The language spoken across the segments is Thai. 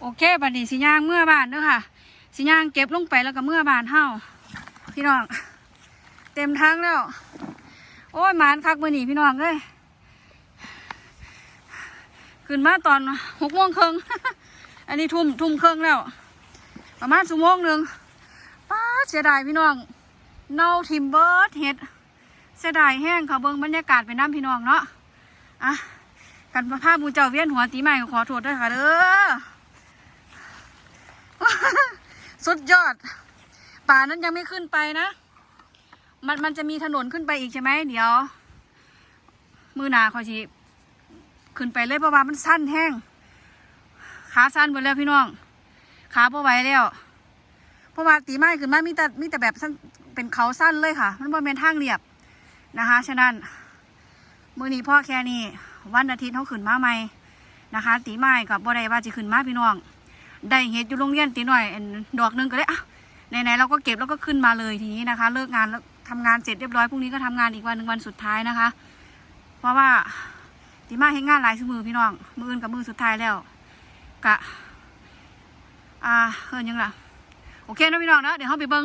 โอเคบัดนี้สิย่างเมื่อบานเด้อค่ะ สิย่างเก็บลงไปแล้วก็เมื่อบานเฮาพี่น้อง เต็มทั้งแล้ว โอ้ยหมานคักมื้อนี้พี่น้องเอ้ยขึ้นมาตอนหกโมงครึ่งอันนี้ทุ่มทุ่มครึ่งแล้ว ประมาณชั่วโมงหนึ่งป้าเสียดายพี่น้อง เนาทิมเบิร์ดเห็ดเสียดายแห้งค่ะเบิ่งบรรยากาศไปน้ำพี่น้องเนาะอะกันภาพมูเจ้าเวียนหัวตีใหม่ขอโทษด้วยค่ะเด้อ สุดยอด ป่านั้นยังไม่ขึ้นไปนะ มันมันจะมีถนนขึ้นไปอีกใช่ไหมเดี๋ยว มือหนาคอยชีขึ้นไปเลยเพราะว่ามันสั้นแห้ง ขาสั้นหมดแล้วพี่น้อง ขาพอไหวแล้วเพราะว่าตีไม้ขึ้นมามีแต่มีแต่แบบสั้นเป็นเขาสั้นเลยค่ะ มันบ่เป็นทางเรียบนะคะ ฉะนั้นมือนี้พ่อแค่นี้วันอาทิตย์เขาขึ้นมาใหม่นะคะ ตีไม้กับบ่ได้ว่าจะขึ้นมาพี่น้อง ได้เห็ดอยู่โรงเรียนตีหน่อยดอกหนึงก็เลยอะไหนๆเราก็เก็บแล้วก็ขึ้นมาเลยทีนี้นะคะ เลิกงานแล้วทำงานเสร็จเรียบร้อยพรุ่งนี้ก็ทำงานอีกวันหนึ่งวันสุดท้ายนะคะ เพราะว่าตีมาเห็นงานหลายชั่วมือพี่น้องมืออื่นกับมือสุดท้ายแล้วกะอ่าเฮินยังล่ะโอเคนะพี่น้องนะเดี๋ยวเขาไปเบิ้ง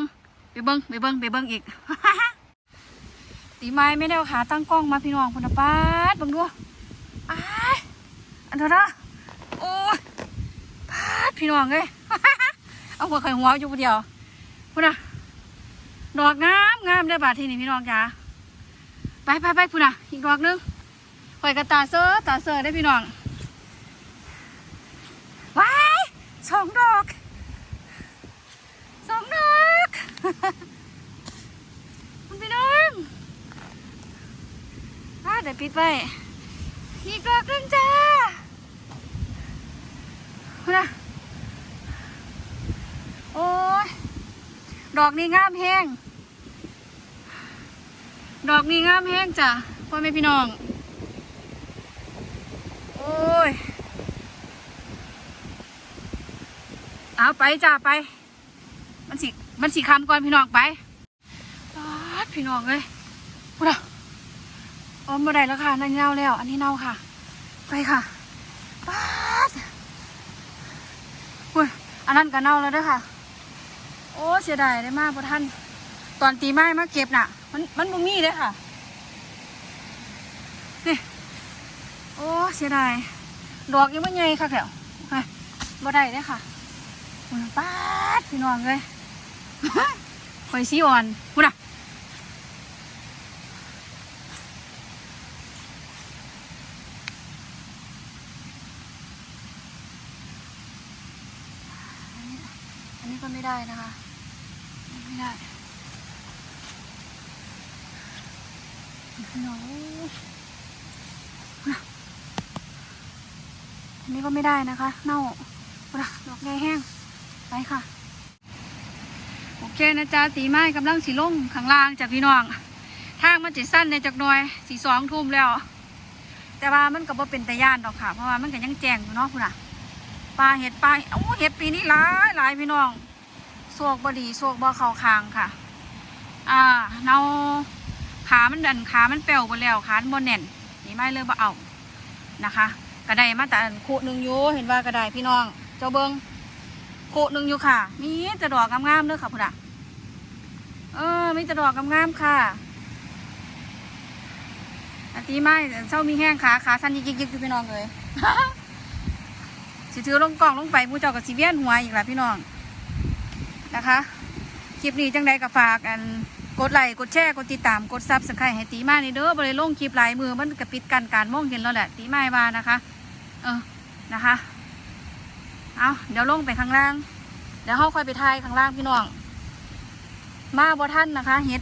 ไปเบิ้งไปเบิ้งไปเบิ้งอีกตีไม้ไม่ได้เอาขาตั้งกล้องมาพี่น้องพนนะป้าดเบิ้งดูอ้ายอันเถอะนะ พี่น้องเลยเอาหัวไข่หัวอยู่ผู้เดียวพุ่นะดอกงามงามได้บาทที่นี่พี่น้องจ้าไปไปไปพุ่นะอีกดอกหนึงข่อยกระตาเซอร์ตาเซอร์ได้พี่น้องว้ายสองดอกสองดอกคุณพี่น้องอ่าเดี๋ยวปิดไว้อีกดอกนึงจ้าคุณนะโอ้ย ดอกนี้งามแห้ง ดอกนี้งามแห้งจ้ะพ่อแม่พี่น้อง โอ้ย เอาไปจ้าไป มันสิมันสิคำก่อนพี่น้องไปปาดพี่น้องเลยพูดอะอ๋อมาได้แล้วค่ะนั่นเน่าแล้ว อันนี้เน่าค่ะ ไปค่ะป๊าดอุ้ยอันนั้นก็เน่าแล้วด้วยค่ะ โอ้เสียดายได้มากพระท่าน ตอนตีไม้มาเก็บน่ะ มันมันบ่มีเลยค่ะนี่โอ้เสียดายดอกยังไม่ใหญ่ค่ะแถวไปบ่ได้เลยค่ะป้าดพี่น้องเลยคอยซีอ่อนคุณอะอันนี้อันนี้ก็ ไม่ได้นะคะ ไม่ได้น้องอันนี้ก็ไม่ได้นะคะ เน่าดอะดอกไงแห้ง ไปค่ะ โอเคนะจ๊ะตีไม้กำลังสีลงข้างล่างจากพี่น้อง ทางมันจะสั้นในจากหน่อย สีสองทุ่มแล้ว แต่ว่ามันก็บ่เป็นตะย่านดอกค่ะ เพราะว่ามันก็ยังแจ้งอยู่เนาะคุณอะปลาเห็ดปลาโอ้เห็ดปีนี้หลายหลายพี่น้อง โศกบดีโศกบ่เข่าคางค่ะ อ่าเนาขา มันดันขา มันเปลวไปแล้วขานบนแน่น นี่ไม่เลยบ่เอานะคะกระไดมาแต่คู่หนึ่งยูเห็นว่ากระไดพี่น้อง เจ้าเบิงโกะหนึ่งยูค่ะ มีแต่ดอกงามๆเด้อค่ะพุ่นอะเออมีแต่ดอกงามๆค่ะอันตีไม้เช้ามีแห้งขาขาสั้นยิกๆๆอยู่พี่น้องเลยสิถือลงกล่องลงไปผู้เจ้ากับสิเวียนหัวอีกแล้วพี่น้อง นะคะ คลิปนี้จังใดก็ฝากอันกดไลค์กดแชร์กดติดตามกดซับสไครต์ให้ตีมาในเด้อบริลงคลิปหลายมือมันกระปิดกันการมองเห็นแล้วแหละตีไม้ว่านะคะ เออนะคะเอาเดี๋ยวลงไปข้างล่าง เดี๋ยวเขาค่อยไปทายข้างล่างพี่น้อง มาบ่ท่านนะคะเฮ็ด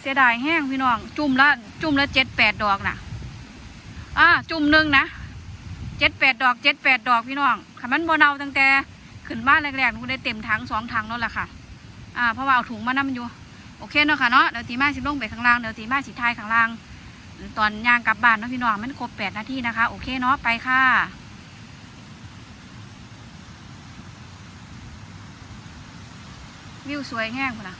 เสียดายแห้งพี่น้อง จุ่มละจุ่มละเจ็ดแปดดอกนะอ่าจุ่มหนึ่งนะเจ็ดแปดดอกเจ็ดแปดดอกพี่น้องขันมันบ่เนาตั้งแต่ ขึ้นบ้านแรกๆหนูได้เต็มถังสองถังแล้วล่ะค่ะ อ่าเพราะว่าเอาถุงมานํอยู่ โอเคเนาะค่ะเนาะเดี๋ยวตีมาสิลงไปข้างล่างเดี๋ยวตีมาสิทายข้างล่าง ตอนย่างกลับบ้านเนาะพี่น้องมันครบแปดนาทีนะคะ โอเคเนาะไปค่ะวิวสวยแห้งพุ่นนะ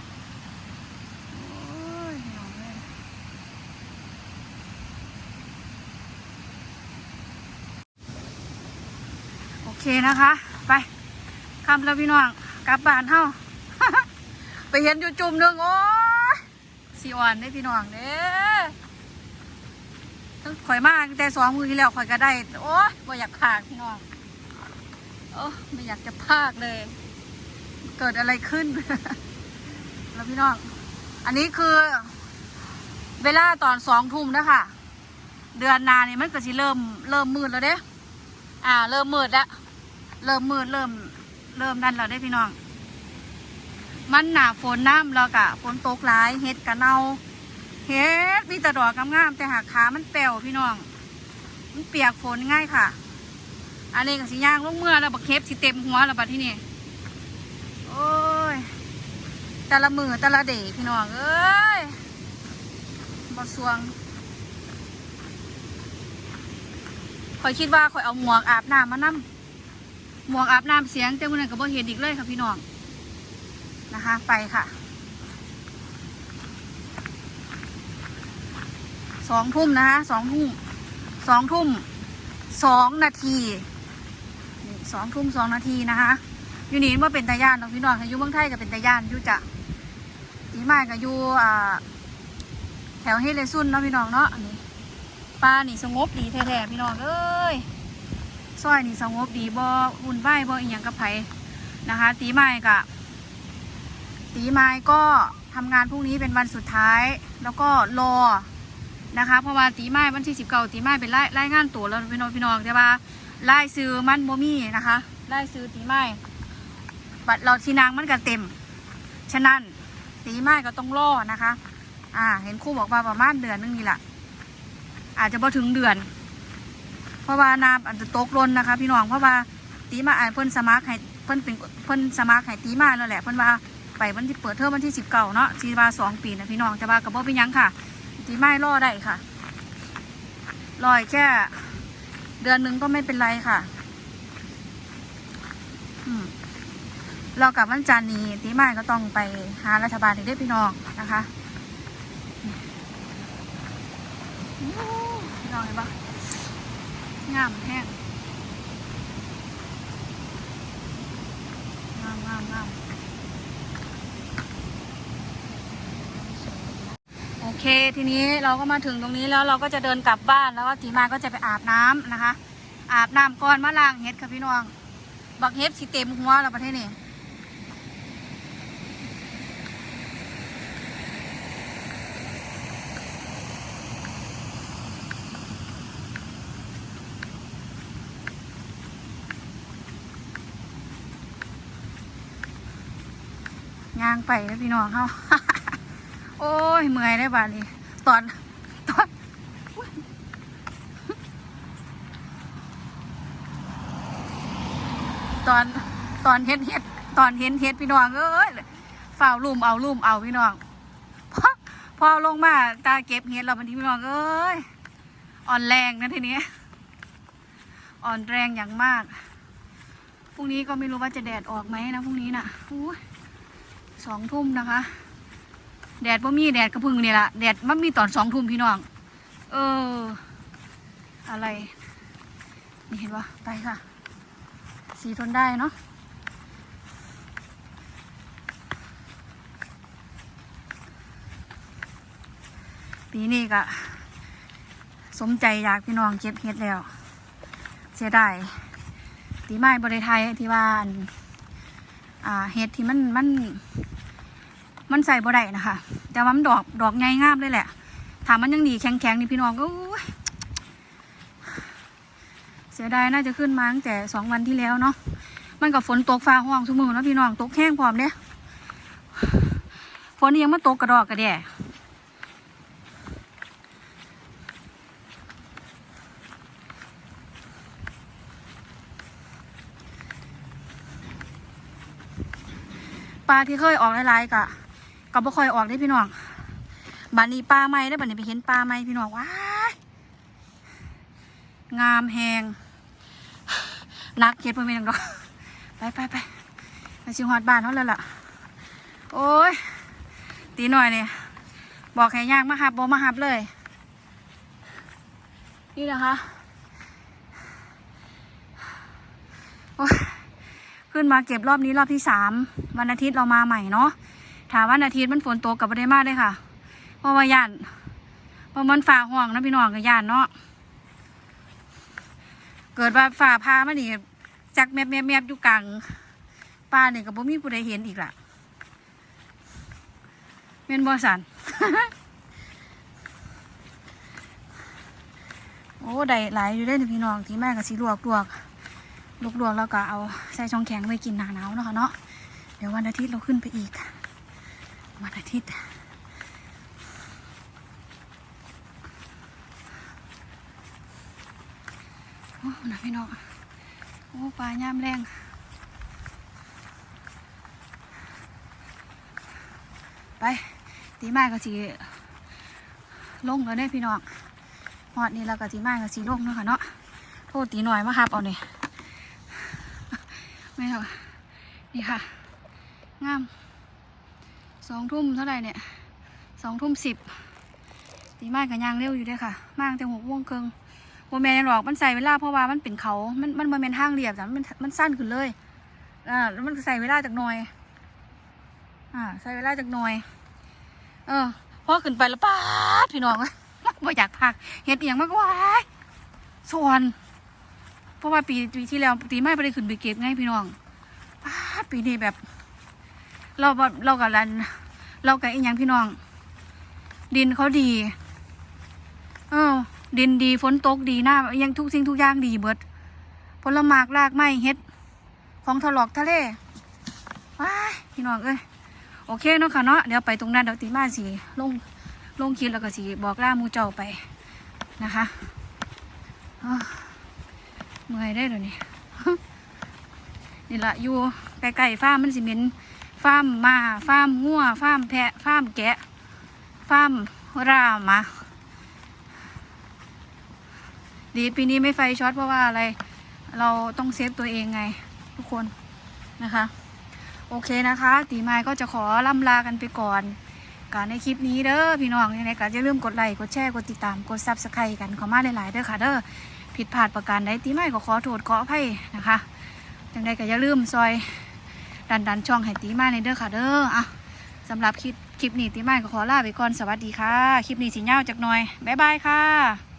โอเคนะคะ ไป คำแล้วพี่น้องกลับบ้านเฮาไปเห็นอยู่จุ่มหนึงโอ้ยสีอ่อนได้พี่น้องเด้ข่อยมากแต่สองมือที่แล้วข่อยก็ได้ โอ้ยบ่อยากพากพี่น้องโอ้ไม่อยากจะพากเลย เกิดอะไรขึ้น แล้วพี่น้อง อันนี้คือ เวลาตอนสองทุ่มนะคะเดือนนานี่มันก็สิเริ่มเริ่มมืดแล้วเด้อ่า เริ่มมืดแล้วเริ่มมืดเริ่ม เริ่มนั่นแล้วได้พี่น้อง มันหนาฝนน้ำแล้วกะฝนตกหลายเห็ดกะเนาเห็ดมีแต่ดอกงามๆแต่หากขามันแป่วพี่น้อง มันเปียกฝนง่ายค่ะอันนี้ก็สิย่างลงเมื่อแล้วบักเคฟสิเต็มหัวแล้วบัดที่นี่โอ้ยแต่ละมือแต่ละเดย์พี่น้องเอ้ยบอสวงคอยคิดว่าคอยเอาหมวกอาบน้ำมานั่ หมวกอาบน้ำเสียงแต่วันนั้นก็บ่เห็นอีกเลยค่ะพี่น้องนะคะ ไปค่ะสองทุ่มนะคะสองทุ่มสองทุ่มสองนาทีสองทุ่มสองนาทีนะคะอยู่นี่ว่าเป็นตาย่านเนาะพี่น้องอยู่เมืองไทยก็เป็นตาย่านอยู่จะตีไม้ก็อยู่อ่าแถวเฮเลซุนเนาะพี่น้องเนาะอันนี้ปลานี่สงบดีแท้ๆพี่น้องเอ้ย ซอยนี่สงบดีบ่อุ่นไหวบ่อีหยังกับไผนะคะ ตีไม้ก็ตีไม้ก็ทำงานพรุ่งนี้เป็นวันสุดท้าย แล้วก็รอนะคะเพราะว่าตีไม้วันที่สิบเก้าตีไม้เป็นไล่ไล่งานตัวแล้วพี่น้องพี่น้องแต่ว่าไล่ซื้อมันบ่มีนะคะไล่ซื้อตีไม้บัตรเราที่นางมันก็เต็ม ฉะนั้นตีไม้ก็ต้องล่อนะคะ อ่า เห็นครู่บอกว่าประมาณเดือนนึงนี่แหละอาจจะพอถึงเดือน เพราะว่าน้ำอาจจะตกล้นนะคะ พี่น้องเพราะว่าตีมาอ่านเพิ่นสมัครให้เพิ่นเป็นเพิ่นสมัครให้ตีมาแล้วแหละเพิ่นว่าไปวันที่เปิดเทอมวันที่สิบเก้าเนาะสีว่าสองปีนะพี่น้องแต่ว่ากับบ่เป็นยังค่ะตีไม้ล่อได้ค่ะลอยแค่เดือนหนึ่งก็ไม่เป็นไรค่ะอืมเรากับวันจันทร์นี้ตีไม้ก็ต้องไปหารัฐบาลอีกได้พี่น้องนะคะพี่น้องเห็นปะ งามแห้งงามงามงามโอเค ทีนี้เราก็มาถึงตรงนี้แล้วเราก็จะเดินกลับบ้านแล้วก็ตีมาก็จะไปอาบน้ำนะคะ อาบน้ำก่อนมาล้างเฮ็ดค่ะพี่น้อง บักเฮ็ดสีเต็มหัวแล้วประเทศนี้ ย่างไปแล้วพี่น้องเขาโอ้ยเมื่อยได้บ้านี้ ตอนตอนตอนตอนเฮ็ดเฮ็ดตอนเห็นเฮ็ดพี่น้องเอ้ยฝ่าลุ่มเอาลุ่มเอาพี่น้องพอพอลงมาตาเก็บเฮ็ดเราบันทีพี่น้องเอ้ยอ่อนแรงนะทีนี้อ่อนแรงอย่างมากพรุ่งนี้ก็ไม่รู้ว่าจะแดดออกไหมนะพรุ่งนี้น่ะอู้ย สองทุ่มนะคะ แดดบ่มีแดดกระพึ่งนี่ละแดดมันมีตอนสองทุ่มพี่น้อง เออ อะไร นี่เห็นปะไปค่ะ สีทนได้เนาะปีนี้ก็สมใจอยากพี่น้องเก็บเฮ็ดแล้ว เสียดายตีไม้บริไทยที่ว่าอันอ่าเห็ดที่มันมัน มันใส่บ่ได้นะคะ แต่ว่ามันดอกดอกใหญ่งามเลยแหละถามมันยังดีแข็งๆนี่พี่น้องก็เสียดายน่าจะขึ้นมาตั้งแต่สองวันที่แล้วเนาะมันกับฝนตกฟ้าห้องทุกมือนาะพี่น้องตกแห้งพร้อมเนี่ยฝนยังมาตกกระดอกกระแด่ปลาที่เคยออกหลายๆกะ ก็บ่ค่อยออกได้พี่น้องบัดนี้ปลาใหม่ได้บัดนี้ไปเห็นปลาใหม่พี่น้องว้างามแหงนักเก็ดเพิ่นเป็นหยังดอกไปไปไปไปชิงฮอดบ้านเขาแล้วล่ะ โอ้ย ตีหน่อยเนี่ยบอกให้ยากมาหับบ่มาหับเลย นี่นะคะโอ้อ้ย ขึ้นมาเก็บรอบนี้รอบที่สามวันอาทิตย์เรามาใหม่เนาะ ถามวันอาทิตย์มันฝนตกกับประเดมาเลยค่ะ เพราะว่าย่านเพราะมันฝ่าห่วงนะพี่น้องกับย่านเนาะ เกิดว่าฝ่าพามานี่จักแมบแมบแมบอยู่กลางป่าเนี่ยกับบ่มีผู้ใดเห็นอีกล่ะเมนบอสันโอ้ได้หลายอยู่ได้อพี่น้องที่แม่กับสีลวกลวกลวกลวกแล้วก็เอาใส่ช่องแข็งไว้กินหนาหนาวเนาะคะเนาะเดี๋ยววันอาทิตย์เราขึ้นไปอีกค่ะ วันอาทิตย์โอ้นะพี่น้องโอ้ปลาย่ามแรงไป ตีไม้ก็สีลงแล้วเนี่ยพี่น้องหอดนี่แล้วก็สีไม้กับสีลงเนาะค่ะเนาะโทษตีหน่อยมาครับเอาเนี่ยไม่เท่านี่ค่ะ งาม สองทุ่มเท่าไหร่เนี่ยสองทุ่มสิบตีไม้กับยางเร็วอยู่ด้วยค่ะมางแต่หกโมงครึ่งโมแมนหรอกมันใส่เวลาเพราะว่ามันเป็นเขา มันมันโมแมนทางเรียบแต่มันมันสั้นขึ้นเลยอ่าแล้วมันใส่เวลาจากหน่อยอ่าใส่เวลาจากหน่อย เออพอขึ้นไปแล้วป้าพี่น้องบ่อยากพักเฮ็ดเอียงมากกว่าส่วน เพราะว่าปีปีที่แล้วปีไม่ไปได้ขึ้นไปเก็บไงพี่น้องป้าปีนี้แบบ เราบ่เรากับรันเรากับอีหยังพี่น้อง ดินเขาดี เออ ดินดีฝนตกดีหน้ายังทุกสิ่งทุกอย่างดีเบิดผลหมากรากไม้เฮ็ด ของถลอกทะเลว้าพี่น้องเอ้ยโอเคเนาะค่ะเนาะเดี๋ยวไปตรงนั้นเดี๋ยวตีมาสีลงลงคลิปแล้วก็สีบอกล่ามูเจ้าไปนะคะเมื่อยได้เดี๋ยวนี้นี่ละอยู่ใกล้ๆฟามมันสิเหม็น ฟาร์มมาฟาร์มงัวฟาร์มแพะฟาร์มแกะฟาร์มรามาดีปีนี้ไม่ไฟช็อตเพราะว่าอะไร เราต้องเซฟตัวเองไง ทุกคนนะคะ โอเคนะคะ ตีไม้ก็จะขอล่ำลากันไปก่อนการในคลิปนี้เด้อพี่น้องยังไงก็อย่าลืมกดไลค์กดแชร์กดติดตามกดซับสไครต์กันข้ามาหลายๆเด้อค่ะเด้อผิดพลาดประการใดตีไม้ก็ขอโทษขออภัยนะคะจังใดก็อย่าลืมซอย ดันดันช่องให้ตีไม้ในเด้อค่ะเด้ออะสำหรับคลิปคลิปนี้ตีมาก็ขอลาไปก่อนสวัสดีค่ะ คลิปนี้สีเงาจากหน่อย บ๊ายบายค่ะ